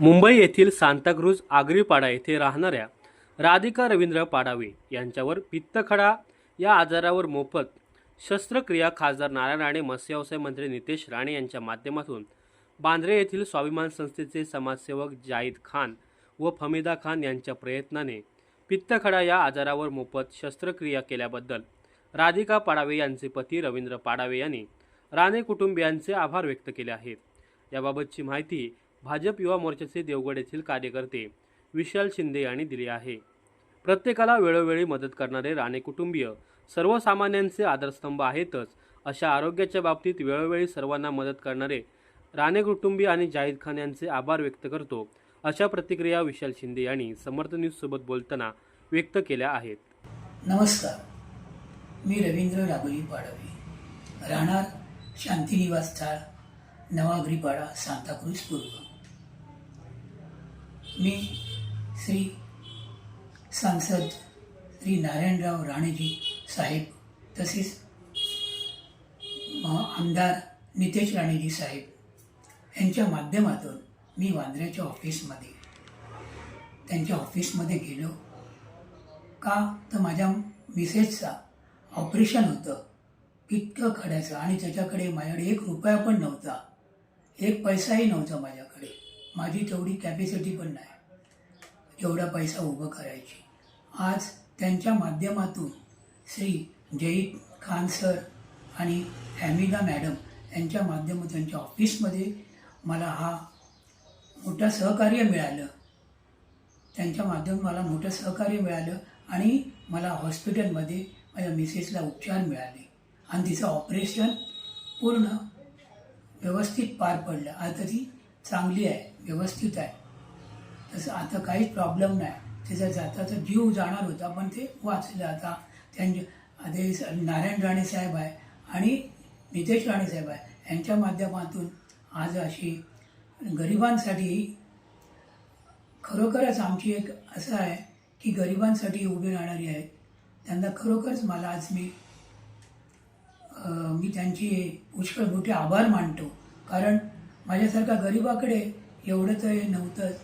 मुंबई येथील सांताक्रूज आगरीपाडा येथे राहणाऱ्या राधिका रवींद्र पाडावे यांच्यावर पित्तखडा या आजारावर मोफत शस्त्रक्रिया खासदार नारायण राणे मत्स्यव्यवसाय मंत्री नितेश राणे यांच्या माध्यमातून बांद्रे येथील स्वाभिमान संस्थेचे समाजसेवक जाहीद खान व फमिदा खान यांच्या प्रयत्नाने पित्तखडा या आजारावर मोफत शस्त्रक्रिया केल्याबद्दल राधिका पाडावे यांचे पती रवींद्र पाडावे यांनी राणे कुटुंबियांचे आभार व्यक्त केले आहेत. याबाबतची माहिती भाजप युवा मोर्चाचे देवगड येथील कार्यकर्ते विशाल शिंदे यांनी दिली आहे. प्रत्येकाला वेळोवेळी मदत करणारे राणे कुटुंबीय सर्वसामान्यांचे आधारस्तंभ आहेतच अशा आरोग्याच्या बाबतीत वेळोवेळी सर्वांना मदत करणारे राणे कुटुंबीय आणि जाहीद खान यांचे आभार व्यक्त करतो अशा प्रतिक्रिया विशाल शिंदे यांनी समर्थ न्यूजसोबत बोलताना व्यक्त केल्या आहेत. नमस्कार मी रवींद्र राघोली पाडवी. राहणार शांतिनिवास चाळ नवागरीपाडा सांताक्रूज पूर्व. मी श्री सांसद श्री नारायणराव राणेजी साहेब तसेच आमदार नितेश राणेजी साहेब यांच्या माध्यमातून मी वांद्र्याच्या ऑफिसमध्ये त्यांच्या ऑफिसमध्ये गेलो. का? तर माझ्या मिसेसचा ऑपरेशन होतं. इतकं खड्याचं आणि त्याच्याकडे माझ्याकडे एक रुपया पण नव्हता. एक पैसाही नव्हता माझ्याकडे. माझी तेवढी कॅपॅसिटी पण नाही. एवढा पैसा उभं करायची. आज त्यांच्या माध्यमातून श्री जईद खान सर आणि हॅमिदा मॅडम यांच्या माध्यमातून त्यांच्या ऑफिसमध्ये मला हा मोठं सहकार्य मिळालं. त्यांच्या माध्यमातून मला मोठं सहकार्य मिळालं आणि मला हॉस्पिटलमध्ये माझ्या मिसेसला उपचार मिळाले. आणि तिचं ऑपरेशन पूर्ण व्यवस्थित पार पडलं. आता ती चांगली आहे व्यवस्थित आहे. तसं आता काहीच प्रॉब्लेम नाही. त्याचा जाताचा जीव जाणार होता पण ते वाचलं आता. त्यांचे आधे नारायण राणे साहेब आहे आणि नितेश राणे साहेब आहे. यांच्या माध्यमातून आज अशी गरिबांसाठी खरोखरच आमची एक असं आहे की गरिबांसाठी उभी राहणारी आहेत. त्यांना खरोखरच मला आज मी मी त्यांची पुष्कळ मोठे आभार मानतो. कारण माझ्यासारखा गरिबाकडे एवढं तर हे नव्हतंच.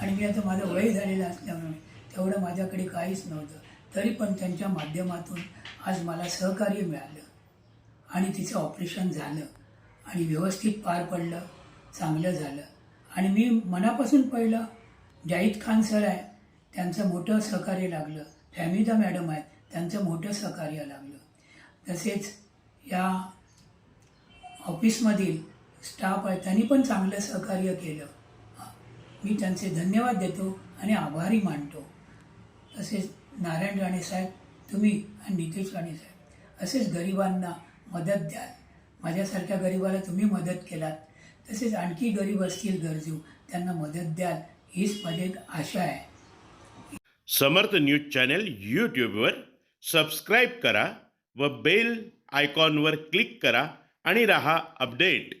आणि मी आता माझं वय झालेलं असल्यामुळे तेवढं माझ्याकडे काहीच नव्हतं. तरी पण त्यांच्या माध्यमातून आज मला सहकार्य मिळालं. आणि तिचं ऑपरेशन झालं. आणि व्यवस्थित पार पडलं. चांगलं झालं. आणि मी मनापासून पहिलं जाहीद खान सर आहे त्यांचं मोठं सहकार्य लागलं. फॅमिदा मॅडम आहेत त्यांचं मोठं सहकार्य लागलं. तसेच या ऑफिसमधील स्टाफ आहे त्यांनी पण चांगलं सहकार्य केलं. मी त्यांचे धन्यवाद देतो आणि आभारी मानतो. तसेच नारायण राणे साहेब तुम्ही आणि नितेश राणे साहेब असेच गरिबांना मदत द्याल. माझ्यासारख्या गरिबाला तुम्ही मदत केलात. तसेच आणखी गरीब असतील गरजू त्यांना मदत द्याल हीच माझी एक आशा आहे. समर्थ न्यूज चॅनल यूट्यूबवर सबस्क्राईब करा व बेल आयकॉनवर क्लिक करा आणि रहा अपडेट.